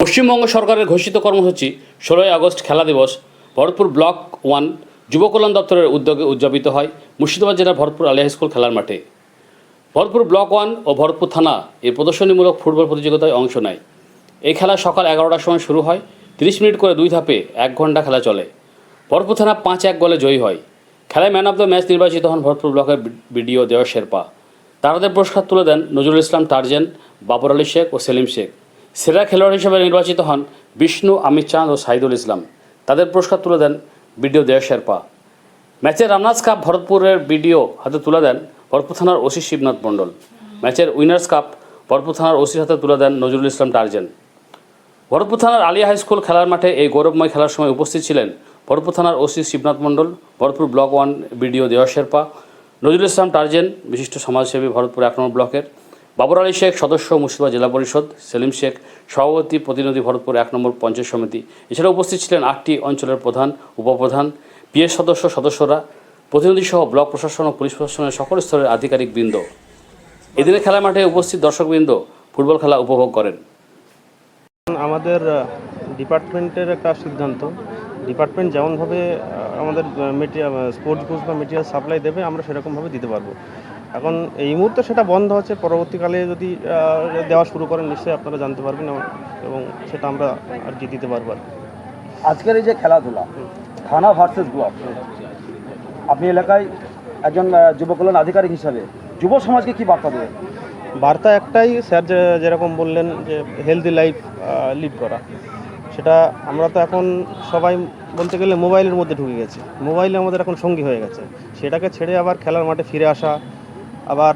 পশ্চিমবঙ্গ সরকারের ঘোষিত কর্মসূচি ষোলোই আগস্ট খেলা দিবস ভরতপুর ব্লক ওয়ান যুব কল্যাণ দপ্তরের উদ্যোগে উদযাপিত হয় মুর্শিদাবাদ জেলার ভরতপুর আলিয়া হাই স্কুল খেলার মাঠে। ভরতপুর ব্লক ওয়ান ও ভরতপুর থানা এই প্রদর্শনীমূলক ফুটবল প্রতিযোগিতায় অংশ নেয়। এই খেলা সকাল এগারোটার সময় শুরু হয়, তিরিশ মিনিট করে দুই ধাপে এক ঘণ্টা খেলা চলে। ভরতপুর থানা পাঁচ এক গোলে জয়ী হয়। খেলায় ম্যান অফ দ্য ম্যাচ নির্বাচিত হন ভরতপুর ব্লকের বিডিও দেওয়া শেরপা। তারাদের পুরস্কার তুলে দেন নজরুল ইসলাম টার্জেন, বাবর আলী শেখ ও সেলিম শেখ। সেরা খেলোয়াড় হিসেবে নির্বাচিত হন বিষ্ণু, আমির চাঁদ ও সাইদুল ইসলাম। তাদের পুরস্কার তুলে দেন বিডিও দেওয়া শেরপা। ম্যাচের রানার্স কাপ ভরতপুরের বিডিও হাতে তুলে দেন ভরতপুর থানার ওসি শিবনাথ মণ্ডল। ম্যাচের উইনার্স কাপ ভরতপুর থানার ওসির হাতে তুলে দেন নজরুল ইসলাম টার্জেন। ভরতপুর থানার আলিয়া হাই স্কুল খেলার মাঠে এই গৌরবময় খেলার সময় উপস্থিত ছিলেন ভরতপুর থানার OC Shibnath Mondal, Bharatpur block one BDO Dewa Sherpa, Nazrul ইসলাম টার্জেন, বিশিষ্ট সমাজসেবী ভরতপুর এক নম্বর ব্লকের, বাবর আলী শেখ সদস্য মুর্শিদাবাদ জেলা পরিষদ, সেলিম শেখ সভাপতি প্রতিনিধি ভরতপুর এক নম্বর পঞ্চায়েত সমিতি। এছাড়া উপস্থিত ছিলেন আটটি অঞ্চলের প্রধান, উপপ্রধান পিএস সদস্য সদস্যরা, প্রতিনিধি সহ ব্লক প্রশাসন ও পুলিশ প্রশাসনের সকল স্তরের আধিকারিক বৃন্দ। এদিনের খেলা মাঠে উপস্থিত দর্শকবৃন্দ ফুটবল খেলা উপভোগ করেন। আমাদের ডিপার্টমেন্টের একটা সিদ্ধান্ত। ডিপার্টমেন্ট যেমনভাবে আমাদের মেটেরিয়াল স্পোর্টস বুকস বা মেটেরিয়াল সাপ্লাই দেবে আমরা সেরকমভাবে দিতে পারব। এখন এই মুহূর্তে সেটা বন্ধ আছে পরবর্তীকালে যদি দেওয়া শুরু করেন নিশ্চয়ই আপনারা জানতে পারবেন এবং- সেটা আমরা আর কি দিতে পারব আর। আজকের এই যে খেলাধুলা থানা ভার্সেস ব্লক আপনি এলাকায় একজন আহ, যুব কল্যাণ আধিকারিক হিসাবে যুব সমাজকে কি বার্তা দেবেন? বার্তা একটাই স্যার যেরকম বললেন যে হেলদি লাইফ লিড করা। সেটা আমরা তো এখন সবাই বলতে গেলে মোবাইলের মধ্যে ঢুকে গেছে। মোবাইলে আমাদের এখন সঙ্গী হয়ে গেছে। সেটাকে ছেড়ে আবার খেলার মাঠে ফিরে আসা আবার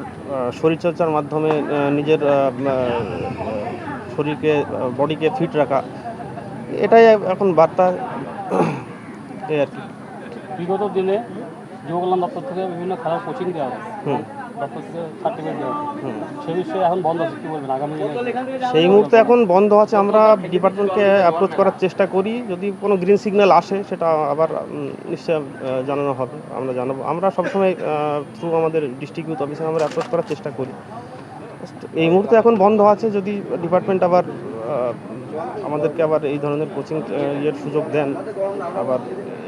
শরীরচর্চার মাধ্যমে নিজের শরীরকে বডিকে ফিট রাখা এটাই এখন বার্তা। এই আর কি। বিগত দিনে যুব কল্যাণ দপ্তর থেকে বিভিন্ন খেলার কোচিং দেওয়া হয়। হুম দপ্তর থেকে সার্টিফিকেট দেওয়া হুম সে বিষয়ে এখন বন্ধ আছে কী বলবেন? আগামী দিনে সেই মুহূর্তে এখন বন্ধ আছে আমরা ডিপার্টমেন্টকে অ্যাপ্রোচ করার চেষ্টা করি। যদি কোনো গ্রিন সিগন্যাল আসে সেটা আবার নিশ্চয় জানানো হবে। আমরা জানাব। আমরা সবসময় থ্রু আমাদের ডিস্ট্রিক্ট ইউথ অফিসে আমরা অ্যাপ্রোচ করার চেষ্টা করি। এই মুহূর্তে এখন বন্ধ আছে যদি ডিপার্টমেন্ট আবার আমাদেরকে আবার এই ধরনের কোচিং ইয়ের সুযোগ দেন আবার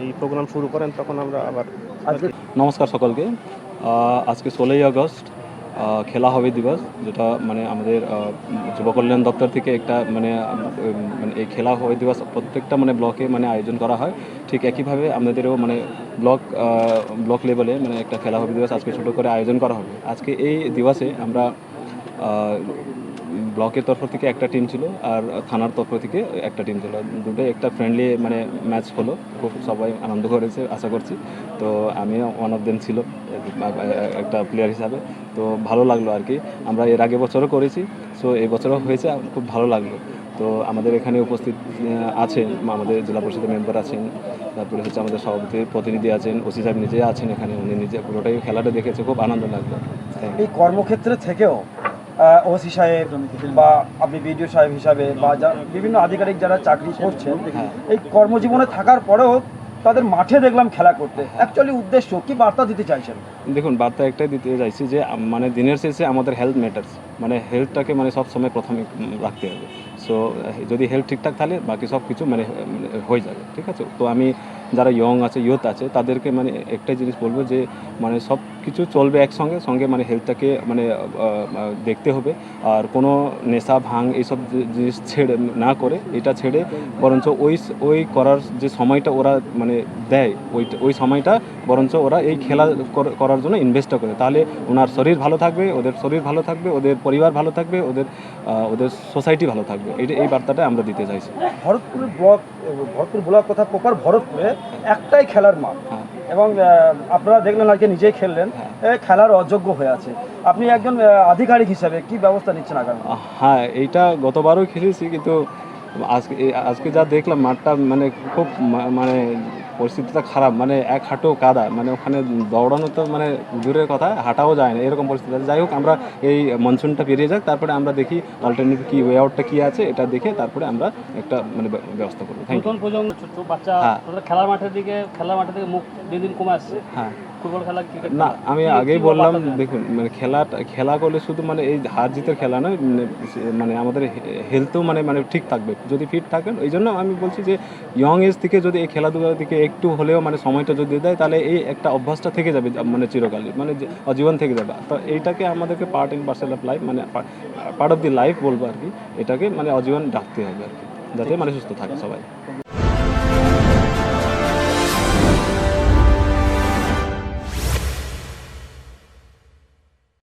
এই প্রোগ্রাম শুরু করেন তখন আমরা আবার নমস্কার সকলকে। আজকে ষোলোই আগস্ট খেলা হবে দিবস, যেটা মানে আমাদের যুবকল্যাণ যুব কল্যাণ দপ্তর থেকে একটা মানে মানে এই খেলা হবে দিবস প্রত্যেকটা মানে ব্লকে মানে আয়োজন করা হয়। ঠিক একইভাবে আমাদেরও মানে ব্লক ব্লক লেভেলে মানে একটা খেলা হবে দিবস আজকে ছোটো করে আয়োজন করা হবে। আজকে এই দিবসে আমরা ব্লকের তরফ থেকে একটা টিম ছিল আর থানার তরফ থেকে একটা টিম ছিল। দুটোই একটা ফ্রেন্ডলি মানে ম্যাচ হলো। খুব সবাই আনন্দ করেছে, আশা করছি। তো আমিও ওয়ান অফ দেম ছিল একটা প্লেয়ার হিসাবে। তো ভালো লাগল আর কি। আমরা এর আগে বছরও করেছি সো এই বছরও হয়েছে খুব ভালো লাগল। তো আমাদের এখানে উপস্থিত আছেন, আমাদের জেলা পরিষদের মেম্বার আছেন, তারপরে হচ্ছে আমাদের সভাপতি প্রতিনিধি আছেন, ওসি সাহেব নিজে আছেন এখানে, উনি নিজে পুরোটাই খেলাটা দেখেছে। খুব আনন্দ লাগল। এই কর্মক্ষেত্রে থেকেও ওসি সাহেব বা আপনি বিডিও সাহেব হিসাবে বা বিভিন্ন আধিকারিক যারা চাকরি করছেন হ্যাঁ। এই কর্মজীবনে থাকার পরেও তাদের মাঠে দেখলাম খেলা করতে। অ্যাকচুয়ালি উদ্দেশ্য কি বার্তা দিতে চাইছেন? দেখুন বার্তা একটাই দিতে চাইছি যে মানে দিনের শেষে আমাদের হেলথ ম্যাটার্স মানে হেলথটাকে মানে সব সময় প্রথমে রাখতে হবে। সো যদি হেলথ ঠিকঠাক তাহলে বাকি সব কিছু মানে মানে হয়ে যাবে ঠিক আছে? তো আমি যারা ইয়ং আছে ইয়ুথ আছে, তাদেরকে মানে একটাই জিনিস বলব যে মানে সব কিছু চলবে একসঙ্গে, সঙ্গে মানে হেলথটাকে মানে দেখতে হবে। আর কোনো নেশা, ভাঙ এইসব জিনিস ছেড়ে না করে, এটা ছেড়ে বরঞ্চ ওই ওই করার যে সময়টা ওরা মানে দেয়, ওই ওই সময়টা বরঞ্চ ওরা এই খেলা কর- করার জন্য ইনভেস্টটা করে। তাহলে ওনার শরীর ভালো থাকবে, ওদের শরীর ভালো থাকবে, ওদের পরিবার ভালো থাকবে, ওদের ওদের সোসাইটি ভালো থাকবে। এই এই বার্তাটা আমরা দিতে চাইছি। ভরতপুর ব্লক ভরতপুর ব্লক কথা প্রপার ভরতপুরে একটাই খেলার মাঠ। হ্যাঁ। এবং আহ, আপনারা দেখলেন আজকে নিজেই খেললেন। এ, খেলার অযোগ্য হয়ে আছে। আপনি একজন আধিকারিক হিসাবে কি ব্যবস্থা নিচ্ছেন আগামী? হ্যাঁ এইটা গতবারও খেলেছি কিন্তু আজকে আজকে যা দেখলাম মাঠটা মানে খুব মানে পরিস্থিতিটা খারাপ মানে এক হাঁটু কাদা মানে ওখানে দৌড়ানো তো মানে দূরের কথা হাঁটাও যায় না এরকম পরিস্থিতি আছে। যাই হোক আমরা এই মনসুনটা পেরিয়ে যাক তারপরে আমরা দেখি অল্টারনেটিভ কি ওয়ে আউটটা কী আছে এটা দেখে তারপরে আমরা একটা মানে ব্যবস্থা করব। নতুন প্রজন্ম ছোট বাচ্চা হ্যাঁ। খেলার মাঠের দিকে খেলার মাঠের দিকে মুখ দিন দিন কমে আসছে। হ্যাঁ। ফুটবল খেলা ক্রিকেট না আমি আগেই বললাম দেখুন মানে খেলাটা খেলা করলে শুধু মানে এই হার জিতের খেলা নয় মানে মানে আমাদের হেলথও মানে মানে ঠিক থাকবে। যদি ফিট থাকেন ওই জন্য আমি বলছি যে ইয়ং এজ থেকে যদি এই খেলাধুলার দিকে একটু হলেও মানে সময়টা যদি দেয় তাহলে এই একটা অভ্যাসটা থেকে যাবে মানে চিরকালই মানে অজীবন থেকে যাবে। তো এইটাকে আমাদেরকে part in parcel of life মানে পার্ট অফ দি লাইফ বলব আর কি এটাকে মানে অজীবন রাখতে হবে আর কি যাতে মানে সুস্থ থাকে সবাই।